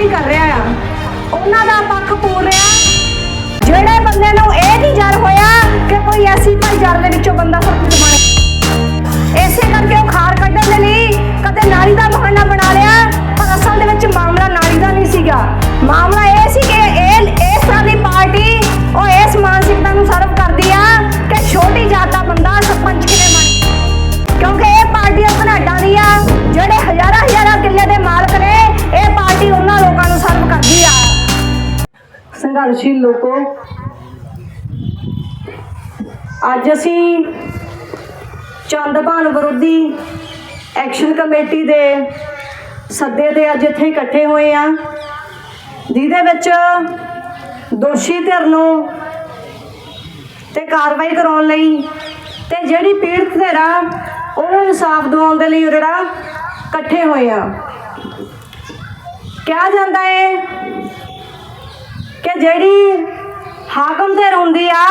ਅਗਵਾਈ ਕਰ ਰਿਹਾ ਆ। ਉਹਨਾਂ ਦਾ ਪੱਖ ਪੂਰ ਰਿਹਾ। ਜਿਹੜੇ ਬੰਦੇ ਨੂੰ ਇਹ ਨਹੀਂ ਜਰ ਹੋਇਆ ਕਿ ਕੋਈ ਐਸੀ ਭਾਈਚਾਰੇ ਦੇ ਵਿੱਚੋਂ ਬੰਦਾ ਸਰਪੰਚ ਬਣੇ। ਇਸੇ ਕਰਕੇ ਉਹ ਖਾਰ ਕੱਢਣ ਦੇ ਲਈ ਕਦੇ ਨਾਲੀ ਦਾ ਬਹਾਨਾ ਬਣਾ ਲਿਆ, ਪਰ ਅਸਲ ਦੇ ਵਿੱਚ ਮਾਮਲਾ ਨਾਰੀ ਦਾ ਨਹੀਂ ਸੀਗਾ। ਮਾਮਲਾ ਅੱਜ ਅਸੀਂ ਚੰਦਭਾਨ ਵਿਰੋਧੀ ਐਕਸ਼ਨ ਕਮੇਟੀ ਦੇ ਸੱਦੇ ਤੇ ਅੱਜ ਇੱਥੇ ਇਕੱਠੇ ਹੋਏ ਆ ਜਿਹਦੇ ਵਿੱਚ ਦੋਸ਼ੀ ਧਿਰ ਨੂੰ ਤੇ ਕਾਰਵਾਈ ਕਰਾਉਣ ਲਈ ਤੇ ਜਿਹੜੀ ਪੀੜਤ ਧਿਰ ਆ ਉਹਨੂੰ ਇਨਸਾਫ ਦਿਵਾਉਣ ਦੇ ਲਈ ਜਿਹੜਾ ਇਕੱਠੇ ਹੋਏ ਆ ਕਿਹਾ ਜਾਂਦਾ ਹੈ ਕਿ ਜਿਹੜੀ ਹਾਕਮ ਤੇ ਰੋਂਦੀ ਆ,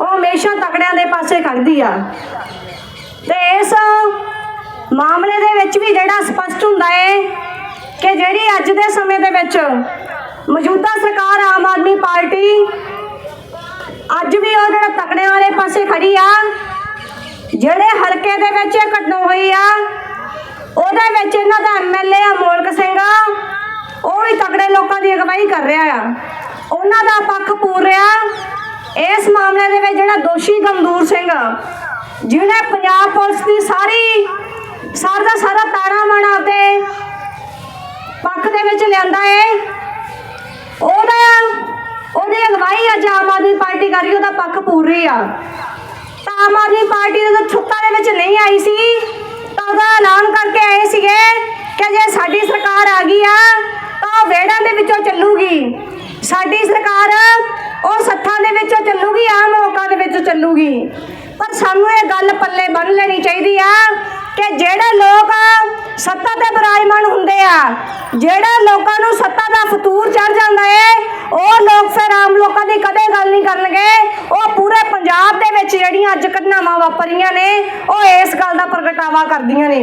ਉਹ ਹਮੇਸ਼ਾ ਤਕੜਿਆਂ ਦੇ ਪਾਸੇ ਖੜਦੀ ਆ। ਤੇ ਇਸ ਮਾਮਲੇ ਦੇ ਵਿੱਚ ਵੀ ਜਿਹੜਾ ਸਪਸ਼ਟ ਹੁੰਦਾ ਏ ਕਿ ਜਿਹੜੀ ਅੱਜ ਦੇ ਸਮੇਂ ਦੇ ਵਿੱਚ ਮੌਜੂਦਾ ਸਰਕਾਰ ਆਮ ਆਦਮੀ ਪਾਰਟੀ ਅੱਜ ਵੀ ਉਹ ਜਿਹੜਾ ਤਕੜਿਆਂ ਵਾਲੇ ਪਾਸੇ ਖੜੀ ਆ, ਜਿਹੜੇ ਹਲਕੇ ਦੇ ਵਿੱਚ ਇਹ ਘਟਨਾ ਹੋਈ ਆ, ਉਹਦੇ ਵਿੱਚ ਇਹਨਾਂ ਦਾ ਐਮਐਲਏ ਆ ਮੋਲਕ ਸਿੰਘ, ਉਹ ਵੀ ਤਕੜੇ ਲੋਕਾਂ ਦੀ ਅਗਵਾਈ ਕਰ ਰਿਹਾ ਆ। ਉਹਨਾਂ ਦਾ ਪੱਖ ਪੂਰ ਰਿਹਾ ਇਸ ਮਾਮਲੇ ਦੇ ਵਿੱਚ ਜਿਹੜਾ ਦੋਸ਼ੀ ਗਮਦੂਰ ਸਿੰਘ, ਜਿਹਨੇ ਪੰਜਾਬ ਪੁਲਿਸ ਦੀ ਸਾਰੀ, ਸਾਰਾ ਦਾ ਸਾਰਾ ਤਾਣਾ ਮਾਣਾ ਤੇ ਪੱਖ ਦੇ ਵਿੱਚ ਲਿਆਂਦਾ ਏ। ਉਹਦਾ, ਉਹਦੀ ਅਗਵਾਈ ਅੱਜ ਆਮ ਆਦਮੀ ਪਾਰਟੀ ਕਰ ਰਹੀ, ਉਹਦਾ ਪੱਖ ਪੂਰ ਰਹੀ ਆ। ਤਾਂ ਆਮ ਆਦਮੀ ਪਾਰਟੀ ਜਦੋਂ ਛੁੱਤਾ ਦੇ ਵਿੱਚ ਨਹੀਂ ਆਈ ਸੀ, ਤਾਂ ਉਹਦਾ ਐਲਾਨ ਕਰਕੇ ਆਏ ਸੀਗੇ ਕਿ ਜੇ ਸਾਡੀ ਸਰਕਾਰ ਆ ਗਈ ਆ, ਤਾਂ ਉਹ ਵਿਹੜਾਂ ਦੇ ਵਿੱਚੋਂ ਚੱਲੂਗੀ। ਸਾਡੀ ਸਰਕਾਰ ਉਹ ਸੱਥਾਂ ਦੇ ਵਿੱਚੋਂ ਚੱਲੂਗੀ, ਆਮ ਲੋਕਾਂ ਦੇ ਵਿੱਚੋਂ ਚੱਲੂਗੀ। ਪਰ ਸਾਨੂੰ ਇਹ ਗੱਲ ਪੱਲੇ ਬੰਨ ਲੈਣੀ ਚਾਹੀਦੀ ਆ ਕਿ ਜਿਹੜੇ ਲੋਕ ਸੱਤਾ ਤੇ ਬਰਾਜਮਾਨ ਹੁੰਦੇ ਆ, ਜਿਹੜੇ ਲੋਕਾਂ ਨੂੰ ਸੱਤਾ ਦਾ ਫਤੂਰ ਚੜ ਜਾਂਦਾ ਏ, ਉਹ ਲੋਕ ਫਿਰ ਆਮ ਲੋਕਾਂ ਦੀ ਕਦੇ ਗੱਲ ਨਹੀਂ ਕਰਨਗੇ। ਉਹ ਪੂਰੇ ਪੰਜਾਬ ਦੇ ਵਿੱਚ ਜਿਹੜੀਆਂ ਅੱਜ ਘਟਨਾਵਾਂ ਵਾਪਰੀਆਂ ਨੇ, ਉਹ ਇਸ ਗੱਲ ਦਾ ਪ੍ਰਗਟਾਵਾ ਕਰਦੀਆਂ ਨੇ।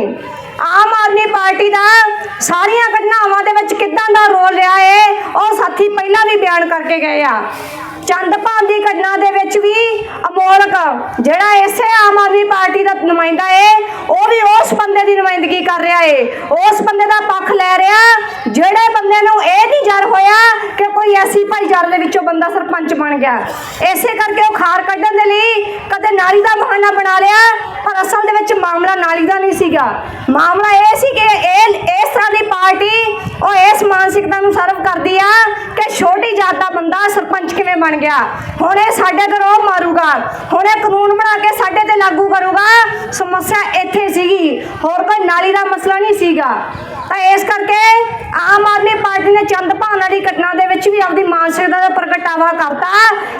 ਆਮ ਆਦਮੀ ਪਾਰਟੀ ਦਾ ਸਾਰੀਆਂ ਘਟਨਾਵਾਂ ਦੇ ਵਿੱਚ ਕਿੱਦਾਂ ਦਾ ਰੋਲ ਰਿਹਾ ਏ, ਉਹ ਸਾਥੀ ਪਹਿਲਾਂ ਵੀ ਬਿਆਨ ਕਰਕੇ ਗਏ ਆ। ਚੰਦਪਾਲ ਦੀ ਘਟਨਾ ਦੇ ਵਿੱਚ ਵੀ ਅਮੋਲਕ, ਜਿਹੜਾ ਇਸੇ ਆਮ ਆਦਮੀ ਪਾਰਟੀ ਦਾ ਨੁਮਾਇੰਦਾ ਏ, ਉਹ ਵੀ ਉਸ ਬੰਦੇ ਦੀ ਨੁਮਾਇੰਦਗੀ ਕਰ ਰਿਹਾ ਏ। ਉਸ ਬੰਦੇ ਦਾ ਪੱਖ ਲੈ ਰਿਹਾ, ਜਿਹੜੇ ਬੰਦੇ ਨੂੰ ਇਹ ਨਹੀਂ ਜਰ ਹੋਇਆ ਕਿ ਕੋਈ ਐਸੀ ਭਾਈਚਾਰੇ ਦੇ ਵਿੱਚੋਂ ਬੰਦਾ ਸਰਪੰਚ ਬਣ ਗਿਆ। ਇਸੇ ਕਰਕੇ ਉਹ ਖਾਰ ਕੱਢਣ ਦੇ ਲਈ ਕਦੇ ਨਾਲੀ ਦਾ ਬਹਾਨਾ ਬਣਾ ਲਿਆ, ਪਰ ਅਸਲ ਦੇ ਵਿੱਚ ਮਾਮਲਾ ਨਾਲੀ ਦਾ ਨਹੀਂ ਸੀਗਾ। ਮਾਮਲਾ ਇਹ ਸੀ ਕਿ ਇਹ ਇਸ ਤਰ੍ਹਾਂ ਦੀ ਪਾਰਟੀ ਉਹ ਇਸ ਮਾਨਸਿਕਤਾ ਨੂੰ ਸਰਵ ਕਰਦੀ ਛੋਟੀ ਜਾਤ ਦਾ ਬੰਦਾ ਸਰਪੰਚ ਕਿਵੇਂ ਬਣ ਗਿਆ? ਹੁਣ ਇਹ ਸਾਡੇ ਤੇ ਮਾਰੂਗਾ। ਹੁਣ ਇਹ ਕਾਨੂੰਨ ਬਣਾ ਕੇ ਸਾਡੇ ਤੇ ਲਾਗੂ ਕਰੂਗਾ। ਸਮੱਸਿਆ ਇੱਥੇ ਸੀਗੀ। ਹੋਰ ਕੋਈ ਨਾਲੀ ਦਾ ਮਸਲਾ ਨਹੀਂ ਸੀਗਾ। ਤਾਂ ਇਸ ਕਰਕੇ ਆਮ ਆਦਮੀ ਪਾਰਟੀ ਨੇ ਚੰਦ ਭਾਨਾ ਦੀ ਘਟਨਾ ਦੇ ਵਿੱਚ ਵੀ ਆਪਣੀ ਮਾਨਸਿਕਤਾ ਦਾ ਪ੍ਰਗਟਾਵਾ ਕਰਤਾ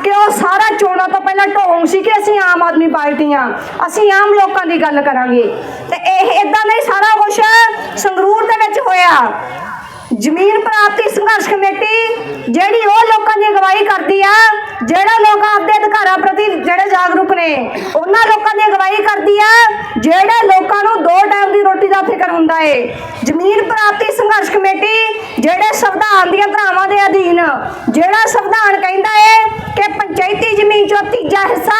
ਕਿ ਉਹ ਸਾਰਾ ਚੋਣਾਂ ਤੋਂ ਪਹਿਲਾਂ ਢੋਂਗ ਸੀ ਕਿ ਅਸੀਂ ਆਮ ਆਦਮੀ ਪਾਰਟੀ ਆ। ਅਸੀਂ ਆਮ ਲੋਕਾਂ ਦੀ ਗੱਲ ਕਰਾਂਗੇ। ਤੇ ਇਹ ਇਦਾਂ ਦਾ ਸਾਰਾ ਕੁਝ ਸੰਗਰੂਰ ਦੇ ਵਿੱਚ ਹੋਇਆ। ਜ਼ਮੀਨ ਪ੍ਰਾਪਤੀ ਸੰਘਰਸ਼ ਕਮੇਟੀ, ਜਿਹੜੀ ਉਹ ਲੋਕਾਂ ਦੀ ਅਗਵਾਈ ਕਰਦੀ ਆ, ਜਿਹੜਾ ਲੋਕ ਆਪਦੇ ਅਧਿਕਾਰਾਂ ਪ੍ਰਤੀ ਜਿਹੜੇ ਜਾਗਰੂਕ ਨੇ, ਉਹਨਾਂ ਲੋਕਾਂ ਦੀ ਅਗਵਾਈ ਕਰਦੀ ਆ, ਜਿਹੜੇ ਲੋਕਾਂ ਨੂੰ ਦੋ ਟਾਈਮ ਦੀ ਰੋਟੀ ਦਾ ਫਿਕਰ ਹੁੰਦਾ ਏ। ਜ਼ਮੀਨ ਪ੍ਰਾਪਤੀ ਸੰਘਰਸ਼ ਕਮੇਟੀ, ਜਿਹੜੇ ਸੰਵਿਧਾਨ ਦੀਆਂ ਧਾਰਾਵਾਂ ਦੇ ਅਧੀਨ, ਜਿਹੜਾ ਸੰਵਿਧਾਨ ਕਹਿੰਦਾ ਏ ਕਿ ਪੰਚਾਇਤੀ ਜ਼ਮੀਨ ਚੋਂ ਤੀਜਾ ਹਿੱਸਾ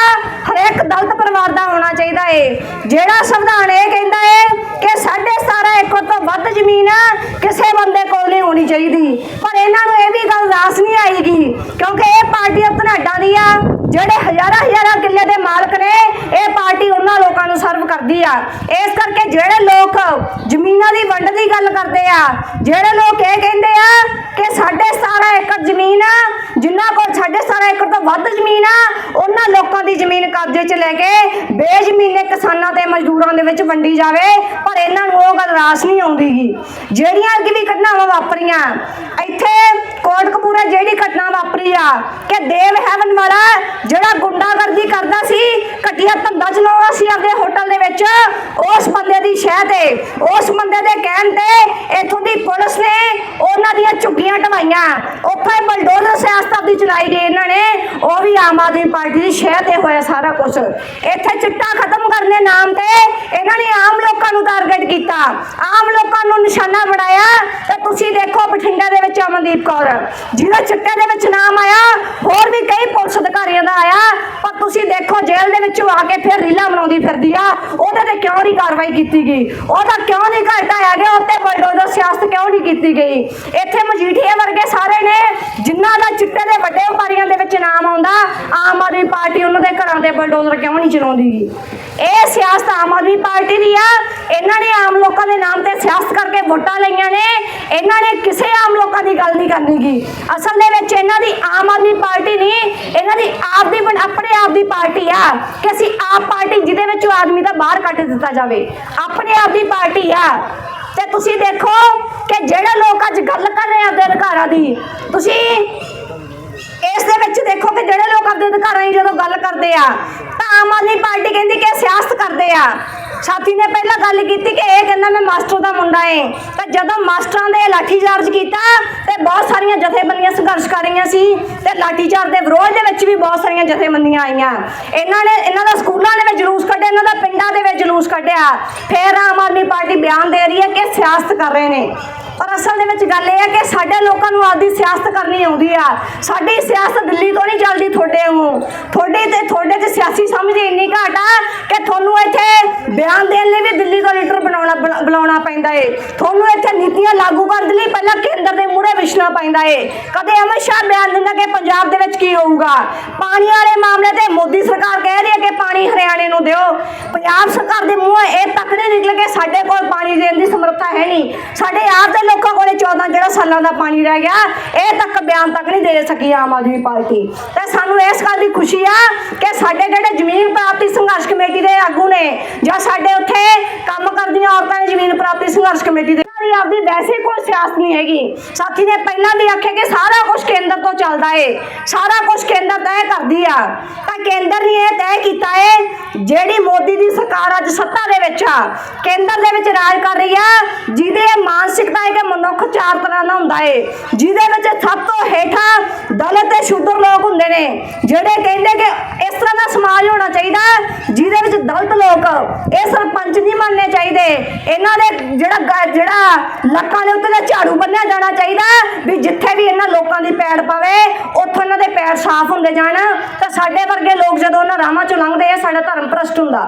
ਹਰੇਕ ਦਲਿਤ ਪਰਿਵਾਰ ਦਾ ਹੋਣਾ ਚਾਹੀਦਾ ਏ। ਜਿਹੜਾ ਸੰਵਿਧਾਨ ਇਹ ਕਹਿੰਦਾ ਏ ਕਿ ਸਾਢੇ 17 ਏਕੜ ਤੋਂ ਵੱਧ ਜ਼ਮੀਨ ਕਿਸੇ ਬੰਦੇ ਕੋਲ ਨਹੀਂ ਹੋਣੀ ਚਾਹੀਦੀ। ਪਰ ਇਹਨਾਂ ਨੂੰ ਇਹ ਵੀ ਗੱਲ ਰਾਸ ਨਹੀਂ ਆਏਗੀ, ਕਿਉਂਕਿ ਇਹ ਪਾਰਟੀ ਧਨਾਡਾ ਦੀ ਆ। ਜਿਹੜੇ ਹਜ਼ਾਰਾਂ ਹਜ਼ਾਰਾਂ ਕਿੱਲੇ ਦੇ ਮਾਲਕ ਨੇ, ਇਹ ਪਾਰਟੀ ਉਹਨਾਂ ਲੋਕਾਂ ਨੂੰ ਸਰਵ ਕਰਦੀ ਆ। ਇਸ ਕਰਕੇ ਜਿਹੜੇ ਲੋਕ ਜ਼ਮੀਨਾਂ ਦੀ ਵੰਡ ਦੀ ਗੱਲ ਕਰਦੇ ਆ, ਜਿਹੜੇ ਲੋਕ ਇਹ ਕਹਿੰਦੇ ਆ ਕਿ ਸਾਢੇ 17 ਏਕੜ ਜ਼ਮੀਨ ਆ ਜਿਨ੍ਹਾਂ ਕੋਲ ਸਾਢੇ 17 ਏਕੜ ਤੋਂ ਵੱਧ ਜ਼ਮੀਨ ਆ ਦੀ ਜ਼ਮੀਨ ਕਬਜ਼ੇ 'ਚ ਲੈ ਕੇ ਬੇਜ਼ਮੀਨੇ ਕਿਸਾਨਾਂ ਤੇ ਮਜ਼ਦੂਰਾਂ ਦੇ ਵਿੱਚ ਵੰਡੀ ਜਾਵੇ, ਪਰ ਇਹਨਾਂ ਨੂੰ ਉਹ ਗੱਲ ਰਾਸ ਨਹੀਂ ਆਉਂਦੀਗੀ। ਜਿਹੜੀਆਂ ਅੱਗੇ ਵੀ ਘਟਨਾਵਾਂ ਵਾਪਰੀਆਂ, ਇੱਥੇ ਕੋਟਕਪੂਰਾ ਜਿਹੜੀ ਘਟਨਾ ਵਾਪਰੀ ਆ, ਕਿ ਦੇਵ ਹੈਵਨ ਵਾਲਾ ਜਿਹੜਾ ਗੁੰਡਾਗਰਦੀ ਕਰਦਾ ਸੀ, ਘਟੀਆ ਧੰਦਾ ਚਲਾਉਂਦਾ ਸੀ ਆਪਣੇ ਹੋਟਲ ਦੇ ਵਿੱਚ, ਉਸ ਬੰਦੇ ਦੀ ਸ਼ਹਿ ਤੇ, ਉਸ ਬੰਦੇ ਦੇ ਕਹਿਣ ਤੇ ਇੱਥੋਂ ਦੀ ਪੁਲਿਸ ਨੇ ਦੀਆਂ ਝੁੱਗੀਆਂ ਢਵਾਈਆਂ। ਉੱਥੇ ਬਲਡੋਜ਼ਰ ਸਿਆਸਤ ਦੀ ਚਲਾਈ ਗਈ ਇਹਨਾਂ ਨੇ। ਉਹ ਵੀ ਆਮ ਆਦਮੀ ਪਾਰਟੀ ਦੀ ਸ਼ਹਿ ਤੇ ਹੋਇਆ ਸਾਰਾ ਕੁਝ ਇੱਥੇ ਚਿੱਟਾ ਖਤਮ ਕਰਨ ਦੇ ਨਾਮ ਤੇ ਇਹਨਾਂ ਨੇ ਆਮ ਲੋਕਾਂ ਨੂੰ ਟਾਰਗੇਟ ਕੀਤਾ। ਆਮ ਲੋਕਾਂ ਨੂੰ ਨਿਸ਼ਾਨਾ ਬਣਾਇਆ। ਤੇ ਤੁਸੀਂ ਦੇਖੋ ਬਠਿੰਡਾ ਦੇ ਵਿੱਚ ਅਮਨਦੀਪ ਕੌਰ। ਜਿਹਦਾ ਚਿੱਟੇ ਦੇ ਵਿੱਚ ਨਾਮ ਆਇਆ ਹੋਰ ਵੀ ਕਈ ਪੁਲਿਸ ਅਧਿਕਾਰੀਆਂ ਦਾ ਆਇਆ ਪਰ ਤੁਸੀਂ ਦੇਖੋ ਜੇਲ੍ਹ ਦੇ ਵਿੱਚੋਂ ਆ ਕੇ ਫਿਰ ਰੀਲਾ ਬਣਾਉਂਦੀ ਫਿਰਦੀ ਆ। ਉਹਦੇ ਤੇ ਕਿਉਂ ਨਹੀਂ ਕਾਰਵਾਈ ਕੀਤੀ ਗਈ? ਉਹਦਾ ਕਿਉਂ ਨਹੀਂ ਘਟਾਇਆ ਗਿਆ ਉੱਤੇ ਬਲਡੋਜ਼ਰ ਸਿਆਸਤ ਕਿਉਂ ਨਹੀਂ ਕੀਤੀ ਗਈ? ਇੱਥੇ ਮਜੀਠੀਏ ਵਰਗੇ ਸਾਰੇ ਨੇ, ਜਿਨ੍ਹਾਂ ਦਾ ਚਿੱਟੇ ਦੇ ਵੱਡੇ ਵਪਾਰੀਆਂ ਦੇ ਵਿੱਚ ਨਾਮ ਆਉਂਦਾ, ਆਮ ਆਦਮੀ ਪਾਰਟੀ ਉਹਨਾਂ ਦੇ ਘਰਾਂ ਦੇ ਬਲਡੋਜ਼ਰ ਕਿਉਂ ਨਹੀਂ ਚਲਾਉਂਦੀ ਗੀ ਇਹ ਸਿਆਸਤ ਆਮ ਆਦਮੀ ਪਾਰਟੀ ਦੀ ਆ। ਇਹਨਾਂ ਨੇ ਆਮ ਲੋਕਾਂ ਦੇ ਨਾਮ ਤੇ ਸਿਆਸਤ ਕਰਕੇ ਵੋਟਾਂ ਲਈਆਂ ਨੇ। ਇਹਨਾਂ ਨੇ ਕਿਸੇ ਆਮ ਲੋਕਾਂ ਦੀ ਗੱਲ ਨਹੀਂ ਕਰਨੀ ਅਸਲ ਦੇ ਵਿੱਚ ਇਹਨਾਂ ਦੀ ਆਮ ਆਦਮੀ ਪਾਰਟੀ ਨਹੀਂ, ਇਹਨਾਂ ਦੀ ਆਪ ਦੀ ਆਪਣੇ ਆਪ ਦੀ ਪਾਰਟੀ ਆ ਕਿ ਅਸੀਂ ਆਪ ਪਾਰਟੀ ਜਿਹਦੇ ਵਿੱਚੋਂ ਆਦਮੀ ਦਾ ਬਾਹਰ ਕੱਢ ਦਿੱਤਾ ਜਾਵੇ। ਆਪਣੇ ਆਪ ਦੀ ਪਾਰਟੀ ਆ। ਤੇ ਤੁਸੀਂ ਦੇਖੋ ਕਿ ਜਿਹੜੇ ਲੋਕ ਅੱਜ ਗੱਲ ਕਰ ਰਹੇ ਆ ਆਪਦੇ ਅਧਿਕਾਰਾਂ ਦੀ, ਤੁਸੀਂ ਇਸ ਦੇ ਵਿੱਚ ਦੇਖੋ ਕਿ ਜਿਹੜੇ ਲੋਕ ਆਪਣੇ ਅਧਿਕਾਰਾਂ ਦੀ ਜਦੋਂ ਗੱਲ ਕਰਦੇ ਆ ਆਮ ਆਦਮੀ ਪਾਰਟੀ ਕਹਿੰਦੀ ਕਿ ਸਿਆਸਤ ਕਰਦੇ ਆ। ਸਾਥੀ ਨੇ ਪਹਿਲਾਂ ਗੱਲ ਕੀਤੀ ਕਿ ਇਹ ਕਹਿੰਦਾ ਮੈਂ ਮਾਸਟਰ ਦਾ ਮੁੰਡਾ ਏ। ਤਾਂ ਜਦੋਂ ਮਾਸਟਰਾਂ ਦੇ ਲਾਠੀਚਾਰਜ ਕੀਤਾ ਤੇ ਬਹੁਤ ਸਾਰੀਆਂ ਜਥੇਬੰਦੀਆਂ ਸੰਘਰਸ਼ ਕਰ ਰਹੀਆਂ ਸੀ ਤੇ ਲਾਠੀਚਾਰਜ ਦੇ ਵਿਰੋਧ ਦੇ ਵਿੱਚ ਵੀ ਬਹੁਤ ਸਾਰੀਆਂ ਜਥੇਬੰਦੀਆਂ ਆਈਆਂ। ਇਹਨਾਂ ਨੇ ਇਹਨਾਂ ਦਾ ਸਕੂਲਾਂ ਦੇ ਵਿੱਚ ਜਲੂਸ ਕੱਢਿਆ, ਇਹਨਾਂ ਦਾ ਪਿੰਡਾਂ ਦੇ ਵਿੱਚ ਜਲੂਸ ਕੱਢਿਆ। ਫੇਰ ਆਮ ਆਦਮੀ ਪਾਰਟੀ ਬਿਆਨ ਦੇ ਰਹੀ ਹੈ ਕਿ ਸਿਆਸਤ ਕਰ ਰਹੇ ਨੇ। ਪਰ ਅਸਲ ਦੇ ਵਿੱਚ ਗੱਲ ਇਹ ਹੈ ਕਿ ਸਾਡੇ ਲੋਕਾਂ ਨੂੰ ਆਪਦੀ ਸਿਆਸਤ ਕਰਨੀ ਆਉਂਦੀ ਆ। ਸਾਡੀ ਸਿਆਸਤ ਦਿੱਲੀ ਤੋਂ ਨਹੀਂ ਚੱਲਦੀ ਤੁਹਾਡੇ ਨੂੰ ਤੁਹਾਡੇ ਤੇ ਤੁਹਾਡੇ ਤੇ ਸਿਆਸੀ ਸਮਝ ਇੰਨੀ ਘਾਟ ਆ ਕਿ ਤੁਹਾਨੂੰ ਇੱਥੇ ਬਿਆਨ ਦੇਣ ਲਈ ਵੀ ਦਿੱਲੀ ਤੋਂ ਲੀਡਰ ਬਣਾਉਣਾ ਬੁਲਾਉਣਾ ਪੈਂਦਾ ਏ। ਤੁਹਾਨੂੰ ਇੱਥੇ ਨੀਤੀਆਂ ਲਾਗੂ ਕਰਨ ਲਈ ਪਹਿਲਾਂ ਕੇਂਦਰ ਦੇ ਮੂਹਰੇ ਵਿਛਣਾ ਪੈਂਦਾ ਏ। ਕਦੇ ਅਮਿਤ ਸ਼ਾਹ ਬਿਆਨ ਦਿੰਦਾ ਕਿ ਪੰਜਾਬ ਦੇ ਵਿੱਚ ਕੀ ਹੋਊਗਾ? ਪਾਣੀ ਵਾਲੇ ਮਾਮਲੇ ਤੇ ਮੋਦੀ ਸਰਕਾਰ ਕਹਿ ਰਹੀ ਹੈ ਕਿ ਪਾਣੀ ਹਰਿਆਣੇ ਨੂੰ ਦਿਓ। ਪੰਜਾਬ ਸਰਕਾਰ ਦੇ ਮੂੰਹ ਇਹ ਤੱਕ ਨਹੀਂ ਨਿਕਲ ਕੇ ਸਾਡੇ ਕੋਲ ਪਾਣੀ ਦੇਣ ਦੀ ਸਮਰੱਥਾ ਹੈ ਨਹੀਂ। ਸਾਡੇ ਆਪ ਦੇ ਲੋਕਾਂ ਕੋਲੇ 14 ਜਿਹੜਾ ਸਾਲਾਂ ਦਾ ਪਾਣੀ ਰਹਿ ਗਿਆ, ਇਹ ਤੱਕ ਬਿਆਨ ਤੱਕ ਨਹੀਂ ਦੇ ਸਕੀ ਆਮ ਆਦਮੀ ਪਾਰਟੀ। ਤੇ ਸਾਨੂੰ ਇਸ ਗੱਲ ਦੀ ਖੁਸ਼ੀ ਆ ਕਿ ਸਾਡੇ ਜਿਹੜੇ ਜ਼ਮੀਨ ਪ੍ਰਾਪਤੀ ਸੰਘਰਸ਼ ਕਮੇਟੀ ਦੇ ਆਗੂ ਨੇ, ਜਾਂ ਸਾਡੇ ਉੱਥੇ ਕੰਮ ਕਰਦੀਆਂ ਔਰਤਾਂ ਨੇ ਜ਼ਮੀਨ ਪ੍ਰਾਪਤੀ ਸੰਘਰਸ਼ ਕਮੇਟੀ ਦੇ ਦੀ ਆਪਦੀ ਵੈਸੇ ਕੋਈ ਸਿਆਸਤ ਨਹੀਂ ਹੈਗੀ। ਸਾਥੀ ਨੇ ਪਹਿਲਾਂ ਵੀ ਆਖਿਆ ਕਿ ਸਾਰਾ ਕੁਝ ਕੇਂਦਰ ਤੋਂ ਚੱਲਦਾ ਏ, ਸਾਰਾ ਕੁਝ ਕੇਂਦਰ ਤੈਅ ਕਰਦੀ ਆ। ਤਾਂ ਕੇਂਦਰ ਨੇ ਇਹ ਤੈਅ ਕੀਤਾ ਏ, ਜਿਹੜੀ ਮੋਦੀ ਦੀ ਸਰਕਾਰ ਅੱਜ ਸੱਤਾ ਦੇ ਵਿੱਚ ਆ, ਕੇਂਦਰ ਦੇ ਵਿੱਚ ਰਾਜ ਕਰ ਰਹੀ ਆ, ਜਿਹਦੇ ਮਾਨਸਿਕਤਾ ਹੈ ਕਿ ਮਨੁੱਖ ਚਾਰ ਤਰ੍ਹਾਂ ਦਾ ਹੁੰਦਾ ਏ, ਜਿਹਦੇ ਵਿੱਚ ਸਭ ਤੋਂ ਹੇਠਾਂ ਦਲਿਤ ਤੇ ਸ਼ੂਦਰ ਲੋਕ ਹੁੰਦੇ ਨੇ, ਜਿਹੜੇ ਕਹਿੰਦੇ ਕਿ ਇਸ ਤਰ੍ਹਾਂ ਦਾ ਸਮਾਜ ਹੋਣਾ ਚਾਹੀਦਾ, ਜਿਹਦੇ ਵਿੱਚ ਦਲਿਤ ਲੋਕ ਇਹ ਸਰਪੰਚ ਨਹੀਂ ਬਣਨੇ ਚਾਹੀਦੇ। ਇਹਨਾਂ ਦੇ ਜਿਹੜਾ ਜਿਹੜਾ ਲੱਕਾਂ ਦੇ ਉੱਤੇ ਝਾੜੂ ਬੰਨਿਆ ਜਾਣਾ ਚਾਹੀਦਾ, ਵੀ ਜਿੱਥੇ ਵੀ ਇਹਨਾਂ ਲੋਕਾਂ ਦੀ ਪੈੜ ਪਵੇ, ਉੱਥੋਂ ਇਹਨਾਂ ਦੇ ਪੈਰ ਸਾਫ਼ ਹੁੰਦੇ ਜਾਣ। ਤਾਂ ਸਾਡੇ ਵਰਗੇ ਲੋਕ ਜਦੋਂ ਉਹਨਾਂ ਰਾਹਾਂ ਚੋਂ ਲੰਘਦੇ ਆ, ਸਾਡਾ ਧਰਮ ਭ੍ਰਸ਼ਟ ਹੁੰਦਾ।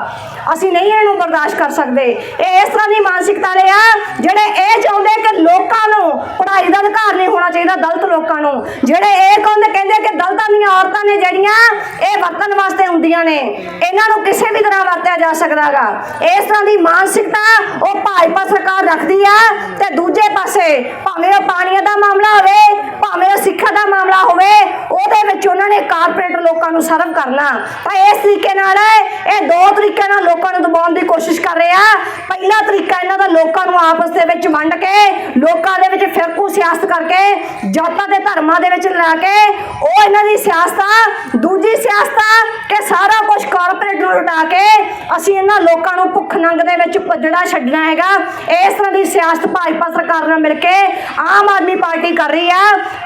ਅਸੀਂ ਨਹੀਂ ਇਹਨੂੰ ਬਰਦਾਸ਼ਤ ਕਰ ਸਕਦੇ। ਇਹ ਇਸ ਤਰ੍ਹਾਂ ਦੀ ਮਾਨਸਿਕਤਾ ਦੇ ਆ, ਜਿਹੜੇ ਇਹ ਚਾਹੁੰਦੇ ਕਿ ਲੋਕਾਂ ਨੂੰ, ਪੜ੍ਹਾਈ ਦਾ ਅਧਿਕਾਰ ਨਹੀਂ ਹੋਣਾ ਚਾਹੀਦਾ ਦਲਿਤ ਲੋਕਾਂ ਨੂੰ। ਜਿਹੜੇ ਇਹ ਕਹਿੰਦੇ ਕਹਿੰਦੇ ਕਿ ਦਲਤਾਂ ਦੀਆਂ ਔਰਤਾਂ ਨੇ ਜਿਹੜੀਆਂ, ਇਹ ਵਰਤਣ ਵਾਸਤੇ ਹੁੰਦੀਆਂ ਨੇ। ਇਹਨਾਂ ਨੂੰ ਕਿਸੇ ਵੀ ਤਰ੍ਹਾਂ ਵਰਤਿਆ ਜਾ ਸਕਦਾਗਾ। ਇਸ ਤਰ੍ਹਾਂ ਦੀ ਮਾਨਸਿਕਤਾ ਉਹ ਭਾਜਪਾ ਸਰਕਾਰ ਰੱਖਦੀ ਆ ਤੇ ਦੂਜੇ ਪਾਸੇ, ਭਾਵੇਂ ਉਹ ਪਾਣੀਆਂ ਦਾ ਮਾਮਲਾ ਹੋਵੇ ਭਾਵੇਂ ਉਹ ਸਿੱਖਿਆ ਦਾ ਮਾਮਲਾ ਹੋਵੇ, ਉਹਦੇ ਵਿੱਚ ਉਹਨਾਂ ਨੇ ਕਾਰਪੋਰੇਟ ਲੋਕਾਂ ਨੂੰ ਸਰਵ ਕਰਨਾ। ਤਾਂ ਇਸ ਤਰੀਕੇ ਨਾਲ ਇਹ ਦੋ ਤਰੀਕੇ ਨਾਲ ਲੋਕਾਂ ਨੂੰ ਦਬਾਉਣ ਦੀ ਕੋਸ਼ਿਸ਼ ਕਰ ਰਹੇ ਆ। ਪਹਿਲਾ ਤਰੀਕਾ ਇਹਨਾਂ ਦਾ ਲੋਕਾਂ ਨੂੰ ਆਪਸ ਦੇ ਵਿੱਚ ਵੰਡ ਕੇ, ਲੋਕਾਂ ਦੇ ਵਿੱਚ ਫਿਰਕੂ ਸਿਆਸਤ ਕਰਕੇ, ਜਾਤਾਂ ਦੇ ਧਰਮਾਂ ਦੇ ਵਿੱਚ ਲਾ ਕੇ, ਉਹ ਇਹਨਾਂ ਦੀ ਸਿਆਸਤ ਆ, ਦੂਜੀ ਸਿਆਸਤ ਆ ਕਿ ਸਾਰਾ ਕੁਝ ਕਾਰਪੋਰੇਟ ਨੂੰ ਲੁਟਾ ਕੇ ਅਸੀਂ ਇਹਨਾਂ ਲੋਕਾਂ ਨੂੰ ਭੁੱਖ ਨੰਗ ਦੇ ਵਿੱਚ ਭੱਜਣਾ ਛੱਡਣਾ ਹੈਗਾ। ਇਸ ਤਰ੍ਹਾਂ ਦੀ ਸਿਆਸਤ ਭਾਜਪਾ ਸਰਕਾਰ ਨਾਲ ਮਿਲ ਕੇ ਆਮ ਆਦਮੀ ਪਾਰਟੀ ਕਰ ਰਹੀ ਆ।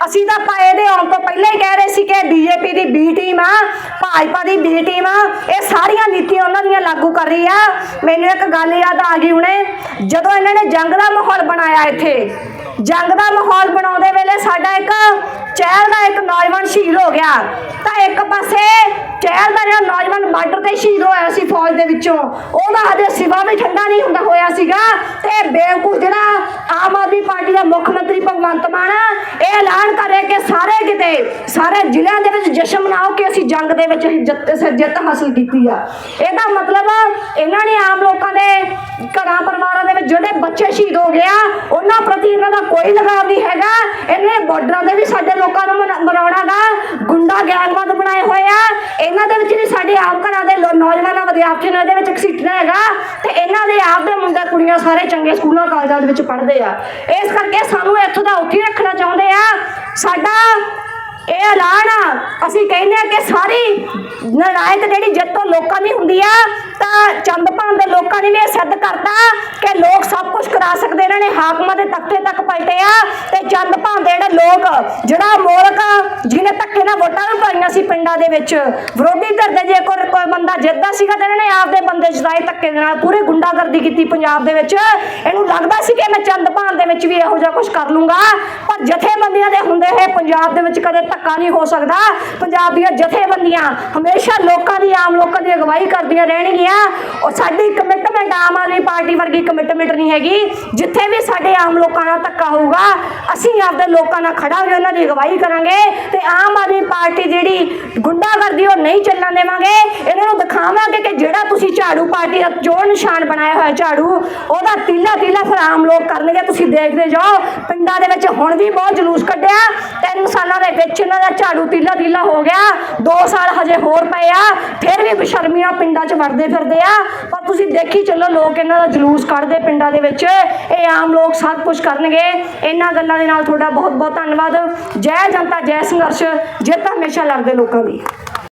ਅਸੀਂ ਤਾਂ ਪਾ ਇਹਦੇ ਆਉਣ ਤੋਂ ਪਹਿਲਾਂ ਹੀ ਕਹਿ ਰਹੇ ਸੀ ਕਿ ਬੀਜੇਪੀ ਦੀ ਬੀ ਟੀਮ ਆ, ਭਾਜਪਾ ਦੀ ਬੀ ਟੀਮ ਆ। ਇਹ ਸਾਰੀਆਂ ਨੀਤੀਆਂ ਉਹਨਾਂ ਦੀਆਂ ਲਾਗੂ ਕਰ ਰਹੀ ਆ। ਮੈਨੂੰ ਇੱਕ ਗੱਲ ਯਾਦ ਆ ਗਈ ਹੁਣੇ, ਜਦੋਂ ਇਹਨਾਂ ਨੇ ਜੰਗ ਦਾ ਮਾਹੌਲ ਬਣਾਇਆ ਇੱਥੇ, ਜੰਗ ਦਾ ਮਾਹੌਲ ਬਣਾਉਂਦੇ ਵੇਲੇ ਸਾਡਾ ਇੱਕ ਚਹਿਲ ਦਾ ਇੱਕ ਨੌਜਵਾਨ ਸ਼ਹੀਦ ਤਾਂ ਇੱਕ ਪਾਸੇ ਚਹਿਲ ਦਾ ਜਿਹੜਾ ਨੌਜਵਾਨ ਬਾਰਡਰ ਤੇ ਸ਼ਹੀਦ ਹੋਇਆ ਸੀ ਫੌਜ ਦੇ ਵਿੱਚੋਂ, ਉਹਦਾ ਹਜੇ ਸਿਵਾ ਵੀ ਠੰਡਾ ਨਹੀਂ ਹੁੰਦਾ ਹੋਇਆ ਸੀਗਾ। ਤੇ ਬੇਵਕੂਫ ਜਿਹੜਾ ਆਮ ਆਦਮੀ ਪਾਰਟੀ ਦਾ ਮੁੱਖ ਮੰਤਰੀ ਭਗਵੰਤ ਮਾਨ, ਇਹ ਐਲਾਨ ਕਰੇ ਕਿ ਸਾਰੇ ਕਿਤੇ, ਸਾਰੇ ਜ਼ਿਲ੍ਹਿਆਂ ਦੇ ਵਿੱਚ ਜਸ਼ਨ ਮਨਾਓ ਕਿ ਅਸੀਂ ਜੰਗ ਦੇ ਵਿੱਚ ਜਿੱਤ ਜਿੱਤ ਹਾਸਲ ਕੀਤੀ ਆ। ਇਹਦਾ ਮਤਲਬ ਇਹਨਾਂ ਘਰਾਂ ਪਰਿਵਾਰਾਂ ਦੇ ਵਿੱਚ ਜਿਹੜੇ ਬੱਚੇ ਸ਼ਹੀਦ ਹੋ ਗਿਆ ਉਹਨਾਂ ਪ੍ਰਤੀ ਇਹਨਾਂ ਦਾ ਕੋਈ ਲਗਾਵ ਨਹੀਂ ਹੈਗਾ। ਇਹਨੇ ਬਾਰਡਰਾਂ ਦੇ ਵੀ ਸਾਡੇ ਲੋਕਾਂ ਨੂੰ ਮਨਾ- ਮਨਾਉਣਾਗਾ ਗੁੰਡਾ ਗੈਂਗਵਾਦ ਬਣਾਏ ਹੋਏ ਆ। ਇਹਨਾਂ ਦੇ ਵਿੱਚ ਵੀ ਸਾਡੇ ਆਮ ਘਰਾਂ ਦੇ ਨੌਜਵਾਨਾਂ, ਵਿਦਿਆਰਥੀਆਂ ਨੂੰ ਇਹਦੇ ਵਿੱਚ ਘਸੀਟਣਾ ਹੈਗਾ। ਤੇ ਇਹਨਾਂ ਦੇ ਆਪ ਦੇ ਮੁੰਡੇ, ਕੁੜੀਆਂ ਸਾਰੇ ਚੰਗੇ ਸਕੂਲਾਂ, ਕਾਲਜਾਂ ਦੇ ਵਿੱਚ ਪੜ੍ਹਦੇ ਆ। ਇਸ ਕਰਕੇ ਸਾਨੂੰ ਇੱਥੋਂ ਦਾ ਉੱਥੇ ਰੱਖਣਾ ਚਾਹੁੰਦੇ ਆ। ਸਾਡਾ ਇਹ ਐਲਾਨ ਆ। ਅਸੀਂ ਕਹਿੰਦੇ ਆ ਕਿ ਸਾਰੀ ਨਲਾਇਕ ਜਿਹੜੀ ਜਿੱਤੋਂ ਲੋਕਾਂ ਦੀ ਹੁੰਦੀ ਆ, ਤਾਂ ਚੰਦਪਾਨ ਦੇ ਲੋਕਾਂ ਨੇ ਇਹ ਸਿੱਧ ਕਰਤਾ ਕਿ ਲੋਕ ਸਭ ਕੁਝ ਕਰਾ ਸਕਦੇ ਇਹਨਾਂ ਨੇ ਹਾਕਮਾਂ ਦੇ ਤਖਤੇ ਤੱਕ ਪਲਟੇ ਆ ਤੇ ਚੰਦਪਾਨ ਦੇ ਜਿਹੜੇ ਲੋਕ, ਜਿਹੜਾ ਮੋਲਕ ਜਿਹਨੇ ਧੱਕੇ ਨਾਲ ਵੋਟਾਂ ਨੂੰ ਪਾਈਆਂ ਸੀ ਪਿੰਡਾਂ ਦੇ ਵਿੱਚ, ਵਿਰੋਧੀ ਧਿਰ ਦੇ ਜੇ ਕੋਈ ਬੰਦਾ ਜਿੱਤਦਾ ਸੀਗਾ ਤੇ ਇਹਨਾਂ ਨੇ ਆਪਦੇ ਬੰਦੇ ਜਿਤਾਏ ਧੱਕੇ ਦੇ ਨਾਲ, ਪੂਰੇ ਗੁੰਡਾਗਰਦੀ ਕੀਤੀ ਪੰਜਾਬ ਦੇ ਵਿੱਚ। ਇਹਨੂੰ ਲੱਗਦਾ ਸੀ ਕਿ ਮੈਂ ਚੰਦ ਚੰਦਪਾਨ ਦੇ ਵਿੱਚ ਵੀ ਇਹੋ ਜਿਹਾ ਕੁਝ ਕਰ ਲੂੰਗਾ। ਪਰ ਜਥੇਬੰਦੀਆਂ ਦੇ ਹੁੰਦੇ ਹੋਏ ਪੰਜਾਬ ਦੇ ਵਿੱਚ ਕਦੇ ਧੱਕਾ ਨਹੀਂ ਹੋ ਸਕਦਾ। ਪੰਜਾਬ ਦੀਆਂ ਜਥੇਬੰਦੀਆਂ ਹਮੇਸ਼ਾ ਲੋਕਾਂ ਦੀ ਆਮ ਲੋਕਾਂ ਦੀ ਅਗਵਾਈ ਕਰਦੀਆਂ ਰਹਿਣਗੀਆਂ। ਔਰ ਸਾਡੀ ਕਮਿਟਮੈਂਟ ਆਮ ਪਾਰਟੀ ਵਰਗੀ ਕਮਿਟਮੈਂਟ ਨਹੀਂ ਹੈਗੀ। ਜਿੱਥੇ ਵੀ ਸਾਡੇ ਆਮ ਲੋਕਾਂ ਨਾਲ ਧੱਕਾ ਹੋਊਗਾ, ਅਸੀਂ ਆਪਦੇ ਲੋਕਾਂ ਨਾਲ ਖੜਾ ਹੋ ਕੇ ਉਹਨਾਂ ਦੀ ਅਗਵਾਈ ਕਰਾਂਗੇ ਤੇ ਆਮ ਆਦਮੀ ਪਾਰਟੀ ਜਿਹੜੀ ਗੁੰਡਾਗਰਦੀ ਉਹ ਨਹੀਂ ਚੱਲਣ ਦੇਵਾਂਗੇ। ਇਹਨਾਂ ਨੂੰ ਦਿਖਾਵਾਂਗੇ ਕਿ ਜਿਹੜਾ ਤੁਸੀਂ ਝਾੜੂ ਪਾਰਟੀ ਦਾ ਚੋਣ ਨਿਸ਼ਾਨ ਬਣਾਇਆ ਹੋਇਆ ਝਾੜੂ, ਉਹਦਾ ਤੀਲਾ ਤੀਲਾ ਫਿਰ ਆਮ ਲੋਕ ਕਰਨਗੇ। ਤੁਸੀਂ ਦੇਖਦੇ ਜਾਓ, ਪਿੰਡਾਂ ਦੇ ਵਿੱਚ ਹੁਣ ਵੀ ਬਹੁਤ ਜਲੂਸ ਕੱਢਿਆ। ਤਿੰਨ ਸਾਲਾਂ ਦੇ ਵਿੱਚ ਇਹਨਾਂ ਦਾ ਝਾੜੂ ਤੀਲਾ ਤੀਲਾ ਹੋ ਗਿਆ। 2 ਸਾਲ ਹਜੇ ਹੋਰ ਪਏ ਆ। ਫਿਰ ਵੀ ਬਸ਼ਰਮੀਆਂ ਪਿੰਡਾਂ 'ਚ ਵੜਦੇ ਫਿਰਦੇ ਆ। ਪਰ ਤੁਸੀਂ ਦੇਖੀ ਚੱਲੋ, ਲੋਕ ਇਹਨਾਂ ਦਾ ਜਲੂਸ ਕੱਢਦੇ ਪਿੰਡਾਂ ਦੇ ਵਿੱਚ। ਇਹ ਆਮ ਲੋਕ ਸਭ ਕੁਝ ਕਰਨਗੇ। ਇਹਨਾਂ ਗੱਲਾਂ ਦੇ ਨਾਲ ਤੁਹਾਡਾ ਬਹੁਤ ਬਹੁਤ ਧੰਨਵਾਦ। ਜੈ ਜਨਤਾ, ਜੈ ਸੰਘਰਸ਼। ਜਿੱਤ ਹਮੇਸ਼ਾ ਲੜਦੇ ਲੋਕਾਂ ਦੀ।